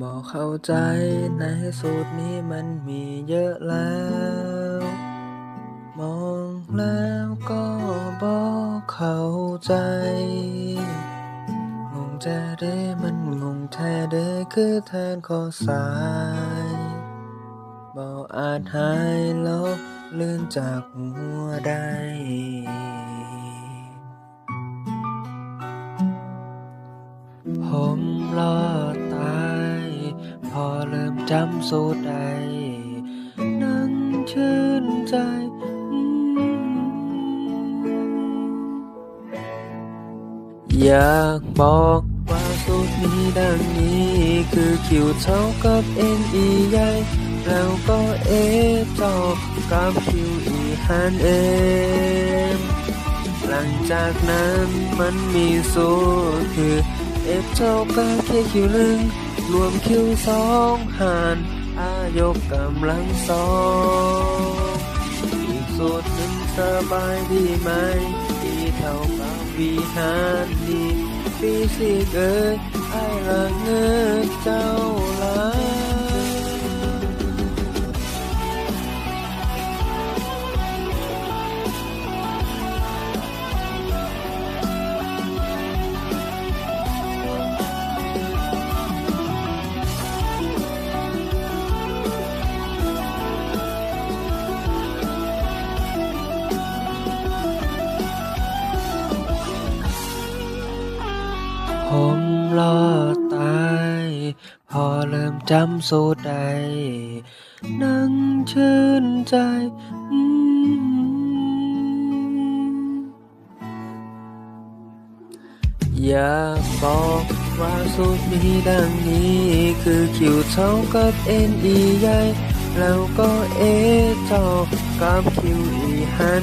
บอกเข้าใจในสูตรนี้มันมีเยอะแล้ว มองแล้วก็บอกเข้าใจงงแท้เด้มันงงแท้เด้คือแทนข้อสายบอกอาจหายลบเลื่อนจากหัวได้ จำสูตรได้นั่งชื่นใจอยากบอกว่าสูตรนี้ดังนี้ คือคิวเท่ากับ N E ใหญ่แล้วก็ A เท่ากับ Q E หาร M หลังจากนั้นมันมีสูตรคือ F เท่ากับ KQ หนึ่ง รวมคิวสองหาร R ยกกำลังสองอีกสูตรหนึ่งสบายดีไหม E เท่ากับ V หาร D ฟิสิกส์เอ้ยไอ้ละเงอเจ้าลา รอดตาย พอเริ่มจำสูตรได้นั่งชื่นใจอืมอยากบอกว่าสูตรมีดังนี้ คือคิวเท่ากับ N E ใหญ่แล้วก็ A เท่ากับ Q E หาร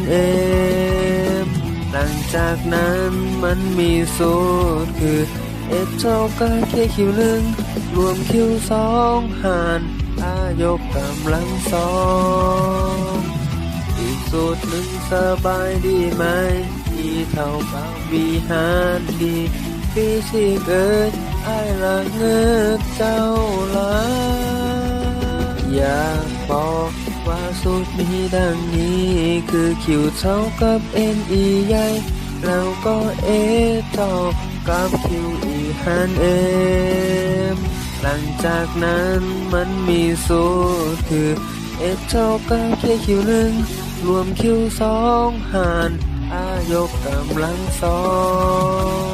M หลังจากนั้นมันมีสูตรคือ F เท่ากับ KQ หนึ่งรวม Q สองหาร R ยกกำลังสองอีกสูตรหนึ่งสบายดีไหม E เท่ากับ V หาร D ฟิสิกส์เอ้ยไอ้ละเงือกเจ้าละอยากบอกว่าสูตรมีดังนี้ คือ Q เท่ากับ N E ใหญ่ แล้วก็ A เท่ากับ Q E หาร M หลังจากนั้นมันมีสูตรคือ F เท่ากับ KQ หนึ่งรวม Q สองหาร R ยกกำลังสอ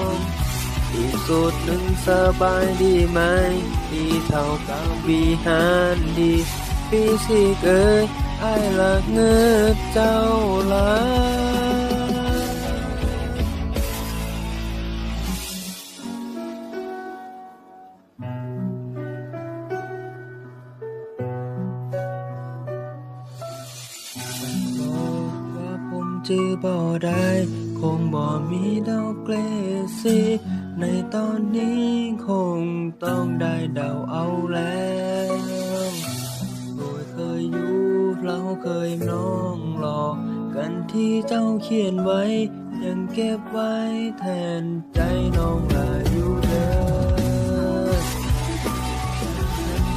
งอีกสูตรหนึ่งสบายดีไหม E เท่ากับ V หาร D ฟิสิกส์เอ้ยไอ้ละเงือเจ้าละ จื้อบ่ได้คงบ่มีดอกเกรดสีในตอนนี้คงต้องได้ดาวเอาแล้วโดยเคยอยู่เราเคยน้องหลอกกันที่เจ้าเขียนไว้ ยังเก็บไว้แทนใจน้องลาอยู่เด้อ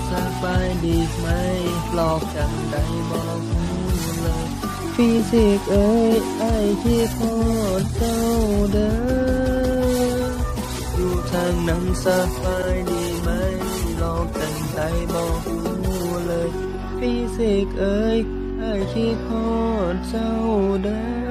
สบายดีไหมหลอกจังได้ ฟิสิกส์เอ้ยไอ้ที่พอดเจ้าเด้ออยู่ทางนั้นสบายดีไหมลองกจังใจบอกหูเลย ฟิสิกส์เอ้ยไอ้ที่พอดเจ้าเด้อ